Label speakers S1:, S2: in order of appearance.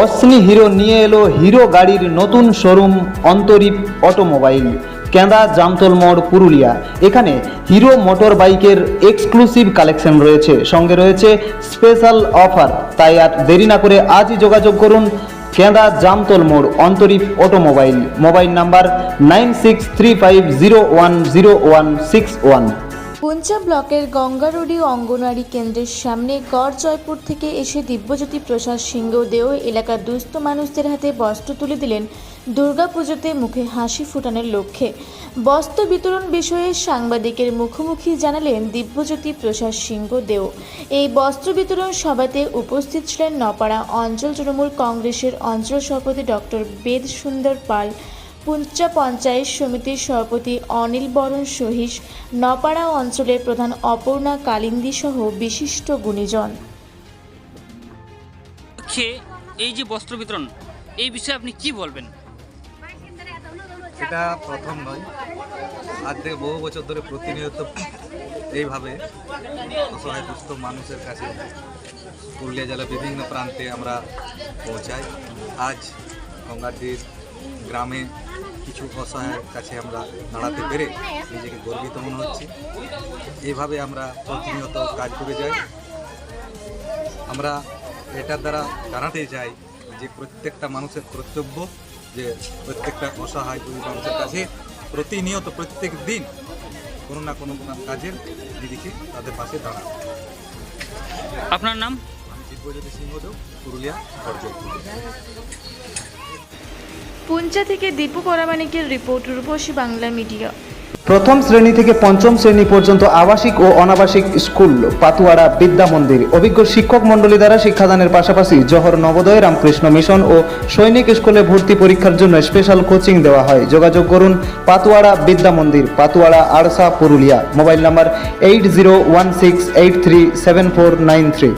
S1: অশ্নি hero নিয়ে এলো hero গাড়ির নতুন শোরুম অন্তরীপ অটোমোবাইল কেঁদা জামতল মোড়, পুরুলিয়া। এখানে হিরো মোটর বাইকের এক্সক্লুসিভ কালেকশন রয়েছে। সঙ্গে রয়েছে স্পেশাল অফার। তাই আর দেরি না করে আজই যোগাযোগ করুন কেঁদা জামতল মোড়, Antarip automobile. Mobile number nine six three five zero one zero one six one.
S2: Puncha ব্লকের গঙ্গারুড়ি অঙ্গনওয়াড়ি কেন্দ্রের সামনে গড় জয়পুর থেকে এসে দিব্যজ্যোতি প্রসাদ সিংহদেও এলাকার দুস্থ মানুষদের হাতে বস্ত্র তুলে দিলেন দুর্গাপুজোতে মুখে হাসি ফোটানোর লক্ষ্যে। বস্ত্র বিতরণ বিষয়ে সাংবাদিকের মুখোমুখি জানালেন দিব্যজ্যোতি প্রসাদ সিংহদেও। এই বস্ত্র বিতরণ সভাতে উপস্থিত ছিলেন নপাড়া অঞ্চল তৃণমূল কংগ্রেসের অঞ্চল সভাপতি ডক্টর বেদ সুন্দর পাল পুঞ্চা পঞ্চায়েত সমিতির সভাপতি অনিল বরণ সহিস নপাড়া অঞ্চলের প্রধান অপর্ণা কালিন্দি সহ বিশিষ্ট গুণীজন।
S3: এই যে বস্ত্র বিতরণ এই বিষয়ে আপনি কি বলবেন?
S4: এটা প্রথম নয়। আজ থেকে বহু বছর ধরে প্রতিনিয়ত এইভাবে অসহায় দুস্থ মানুষের কাছে পুরুলিয়া জেলার বিভিন্ন প্রান্তে আমরা পৌঁছাই। আজ গঙ্গাটির গ্রামে কিছু অসহায়ের কাছে আমরা দাঁড়াতে পেরে নিজেকে গর্বিত মনে হচ্ছে। এইভাবে আমরা প্রতিনিয়ত কাজ করে যাই। আমরা এটার দ্বারা জানাতে চাই যে প্রত্যেকটা মানুষের কর্তব্য যে প্রত্যেকটা অসহায় গরিব মানুষের কাছে প্রতিনিয়ত প্রত্যেক দিন কোনো না কোনো কাজের দিদিকে তাদের পাশে দাঁড়ানো।
S3: আপনার নাম?
S4: আমি দিব্যজ্যোতি সিংহদেব পুরুলিয়া পর্যায়
S2: পুঞ্চা থেকে দীপু পরামানিকের রিপোর্ট, রূপসী বাংলা মিডিয়া।
S1: প্রথম শ্রেণি থেকে পঞ্চম শ্রেণি পর্যন্ত আবাসিক ও অনাবাসিক স্কুল পাতুয়াড়া বিদ্যা মন্দির। অভিজ্ঞ শিক্ষক মণ্ডলী দ্বারা শিক্ষাদানের পাশাপাশি জহর নবোদয়, রামকৃষ্ণ মিশন ও সৈনিক স্কুলে ভর্তি পরীক্ষার জন্য স্পেশাল কোচিং দেওয়া হয়। যোগাযোগ করুন Patuara Vidya Mandir Patuara Arsha, Purulia. Mobile number eight zero one six eight three seven four nine three